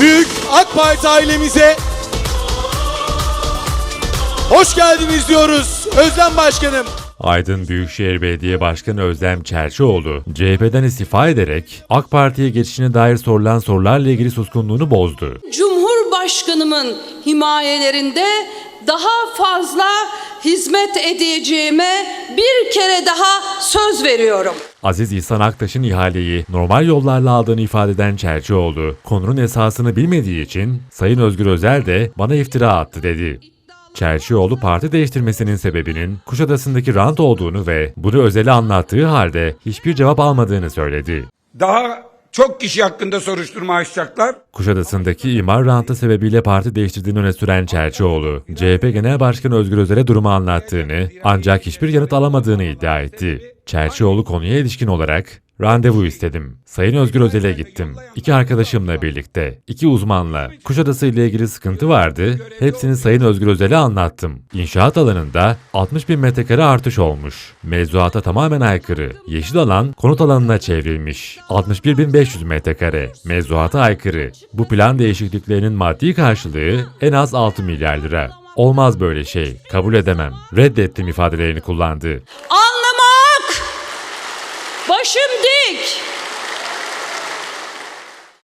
Büyük AK Parti ailemize hoş geldiniz diyoruz Özlem Başkanım. Aydın Büyükşehir Belediye Başkanı Özlem Çerçioğlu, CHP'den istifa ederek AK Parti'ye geçişine dair sorulan sorularla ilgili suskunluğunu bozdu. Cumhurbaşkanımın himayelerinde daha fazla hizmet edeceğime bir kere daha söz veriyorum. Aziz İhsan Aktaş'ın ihaleyi normal yollarla aldığını ifade eden Çerçioğlu, konunun esasını bilmediği için Sayın Özgür Özel de bana iftira attı dedi. Çerçioğlu parti değiştirmesinin sebebinin Kuşadası'ndaki rant olduğunu ve bunu Özel'e anlattığı halde hiçbir cevap almadığını söyledi. Daha çok kişi hakkında soruşturma açacaklar. Kuşadası'ndaki imar rantı sebebiyle parti değiştirdiğini öne süren Çerçioğlu, CHP Genel Başkanı Özgür Özel'e durumu anlattığını ancak hiçbir yanıt alamadığını iddia etti. Çerçioğlu konuya ilişkin olarak randevu istedim. Sayın Özgür Özel'e gittim. İki arkadaşımla birlikte, iki uzmanla. Kuşadası ile ilgili sıkıntı vardı. Hepsini Sayın Özgür Özel'e anlattım. İnşaat alanında 60 bin metrekare artış olmuş. Mevzuata tamamen aykırı. Yeşil alan konut alanına çevrilmiş. 61.500 metrekare. Mevzuata aykırı. Bu plan değişikliklerinin maddi karşılığı en az 6 milyar lira. Olmaz böyle şey. Kabul edemem. Reddettim ifadelerini kullandı. Anlamak, başım dik,